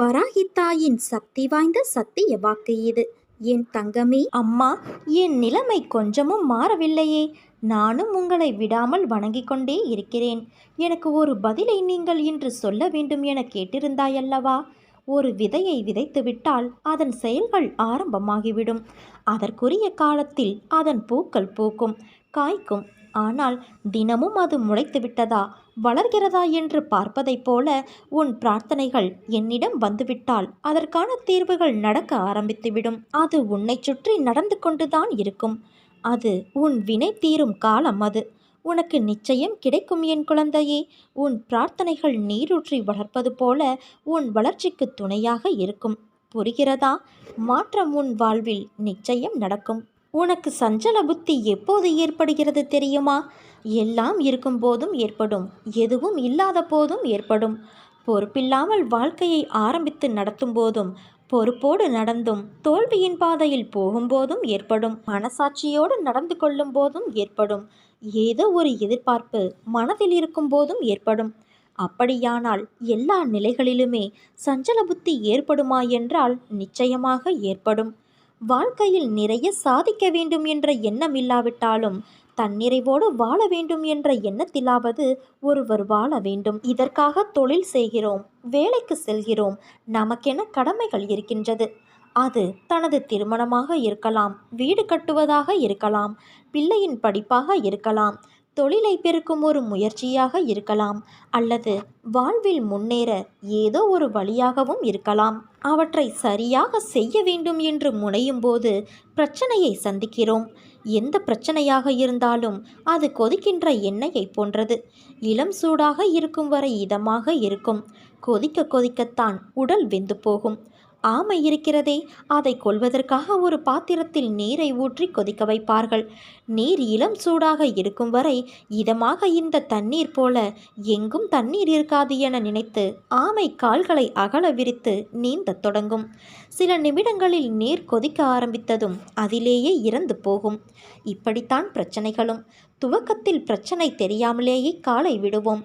வராகித்தாயின் சக்தி வாய்ந்த சத்திய வாக்கு இது. என் தங்கமே அம்மா என் நிலைமை கொஞ்சமும் மாறவில்லையே. நானும் உங்களை விடாமல் வணங்கிக் கொண்டே இருக்கிறேன். எனக்கு ஒரு பதிலை நீங்கள் இன்று சொல்ல வேண்டும் என கேட்டிருந்தாயல்லவா? ஒரு விதையை விதைத்துவிட்டால் அதன் செயல்கள் ஆரம்பமாகிவிடும். அதற்குரிய காலத்தில் அதன் பூக்கள் பூக்கும். காய்க்கும். ஆனால் தினமும் அது முளைத்து விட்டதா வளர்கிறதா என்று பார்ப்பதைப் போல உன் பிரார்த்தனைகள் என்னிடம் வந்துவிட்டால் அதற்கான தீர்வுகள் நடக்க ஆரம்பித்துவிடும். அது உன்னை சுற்றி நடந்து கொண்டுதான் இருக்கும். அது உன் வினை தீரும் காலம் அது. உனக்கு நிச்சயம் கிடைக்கும் என் குழந்தையே. உன் பிரார்த்தனைகள் நீரூற்றி வளர்ப்பது போல உன் வளர்ச்சிக்கு துணையாக இருக்கும். புரிகிறதா? மாற்றம் உன் வாழ்வில் நிச்சயம் நடக்கும். உனக்கு சஞ்சல புத்தி எப்போது ஏற்படுகிறது தெரியுமா? எல்லாம் இருக்கும் போதும் ஏற்படும் எதுவும் இல்லாத போதும் ஏற்படும். பொறுப்பில்லாமல் வாழ்க்கையை ஆரம்பித்து நடத்தும் போதும் பொறுப்போடு நடந்தும் தோல்வியின் பாதையில் போகும்போதும் ஏற்படும் மனசாட்சியோடு நடந்து கொள்ளும் போதும் ஏற்படும். ஏதோ ஒரு எதிர்பார்ப்பு மனதில் இருக்கும் போதும் ஏற்படும். அப்படியானால் எல்லா நிலைகளிலுமே சஞ்சல புத்தி ஏற்படுமா என்றால் நிச்சயமாக ஏற்படும். வாழ்க்கையில் நிறைய சாதிக்க வேண்டும் என்ற எண்ணம் இல்லாவிட்டாலும் தன்னிறைவோடு வாழ வேண்டும் என்ற எண்ணத்திலாவது ஒருவர் வாழ வேண்டும். இதற்காக தொழில் செய்கிறோம் வேலைக்கு செல்கிறோம் நமக்கென கடமைகள் இருக்கின்றது. அது தனது திருமணமாக இருக்கலாம் வீடு கட்டுவதாக இருக்கலாம் பிள்ளையின் படிப்பாக இருக்கலாம் தொழிலை பெருக்கும் ஒரு முயற்சியாக இருக்கலாம் அல்லது வாழ்வில் முன்னேற ஏதோ ஒரு வழியாகவும் இருக்கலாம். அவற்றை சரியாக செய்ய வேண்டும் என்று முனையும் போது பிரச்சனையை சந்திக்கிறோம். எந்த பிரச்சனையாக இருந்தாலும் அது கொதிக்கின்ற எண்ணெயை போன்றது. இளம் சூடாக இருக்கும் வரை இதமாக இருக்கும். கொதிக்க கொதிக்கத்தான் உடல் வெந்து போகும். ஆமை இருக்கிறதே. அதை கொள்வதற்காக ஒரு பாத்திரத்தில் நீரை ஊற்றி கொதிக்க வைப்பார்கள். நீர் இளம் சூடாக இருக்கும் வரை இதமாக இந்த தண்ணீர் போல எங்கும் தண்ணீர் இருக்காது என நினைத்து ஆமை கால்களை அகல விரித்து நீந்தத் தொடங்கும். சில நிமிடங்களில் நீர் கொதிக்க ஆரம்பித்ததும் அதிலேயே இறந்து போகும். இப்படித்தான் பிரச்சனைகளும். துவக்கத்தில் பிரச்சனை தெரியாமலேயே காலை விடுவோம்.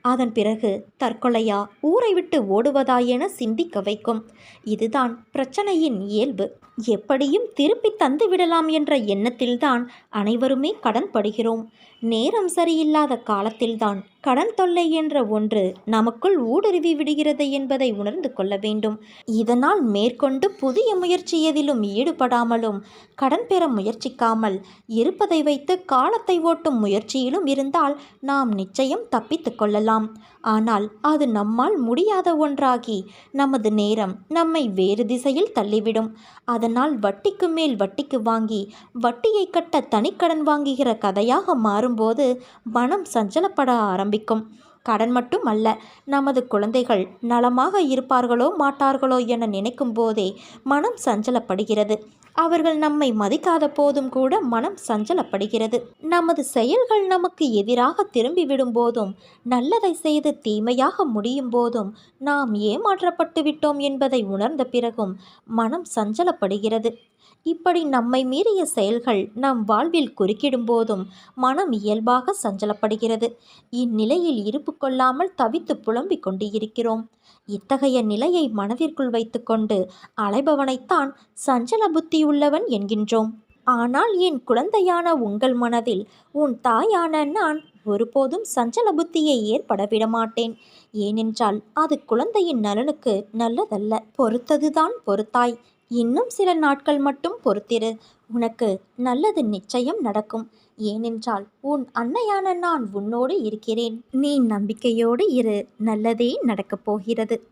அதன் பிறகு தற்கொலையா ஊரை விட்டு ஓடுவதா என சிந்திக்க வைக்கும். இதுதான் பிரச்சனையின் இயல்பு. எப்படியும் திருப்பி தந்து விடலாம் என்ற எண்ணத்தில்தான் அனைவருமே கடன்படுகிறோம். நேரம் சரியில்லாத காலத்தில்தான் கடன் தொல்லை என்ற ஒன்று நமக்குள் ஊடுருவி விடுகிறது என்பதை உணர்ந்து கொள்ள வேண்டும். இதனால் மேற்கொண்டு புதிய முயற்சி எதிலும் ஈடுபடாமலும் கடன் பெற முயற்சிக்காமல் இருப்பதை வைத்து காலத்தை ஓட்டும் முயற்சியிலும் இருந்தால் நாம் நிச்சயம் தப்பித்து கொள்ளலாம். ஆனால் அது நம்மால் முடியாத ஒன்றாகி நமது நேரம் நம்மை வேறு திசையில் தள்ளிவிடும். அதனால் வட்டிக்கு மேல் வட்டிக்கு வாங்கி வட்டியை கட்ட தனிக்கடன் வாங்குகிற கதையாக மாறும். வரும்போது மனம் சஞ்சலப்பட ஆரம்பிக்கும். கடன் மட்டும் அல்ல நமது குழந்தைகள் நலமாக இருப்பார்களோ மாட்டார்களோ என நினைக்கும் போதே மனம் சஞ்சலப்படுகிறது. அவர்கள் நம்மை மதிக்காத போதும் கூட மனம் சஞ்சலப்படுகிறது. நமது செயல்கள் நமக்கு எதிராக திரும்பிவிடும் போதும் நல்லதை செய்து தீமையாக முடியும் போதும் நாம் ஏமாற்றப்பட்டு விட்டோம் என்பதை உணர்ந்த பிறகும் மனம் சஞ்சலப்படுகிறது. இப்படி நம்மை மீறிய செயல்கள் நம் வாழ்வில் குறுக்கிடும் போதும் மனம் இயல்பாக சஞ்சலப்படுகிறது. இந்நிலையில் இருப்பு கொள்ளாமல் தவித்து புலம்பிக் கொண்டு இருக்கிறோம் இத்தகைய நிலையை மனதிற்குள் வைத்துக்கொண்டு அலைபவனைத்தான் சஞ்சல புத்தியுள்ளவன் என்கின்றோம். ஆனால் என் குழந்தையான உங்கள் மனதில் உன் தாயான நான் ஒருபோதும் சஞ்சல புத்தியை ஏற்பட விடமாட்டேன். ஏனென்றால் அது குழந்தையின் நலனுக்கு நல்லதல்ல. பொறுத்ததுதான் பொறுத்தாய். இன்னும் சில நாட்கள் மட்டும் பொறுத்திரு. உனக்கு நல்லது நிச்சயம் நடக்கும். ஏனென்றால் உன் அன்னையான நான் உன்னோடு இருக்கிறேன். நீ நம்பிக்கையோடு இரு. நல்லதே நடக்கப் போகிறது.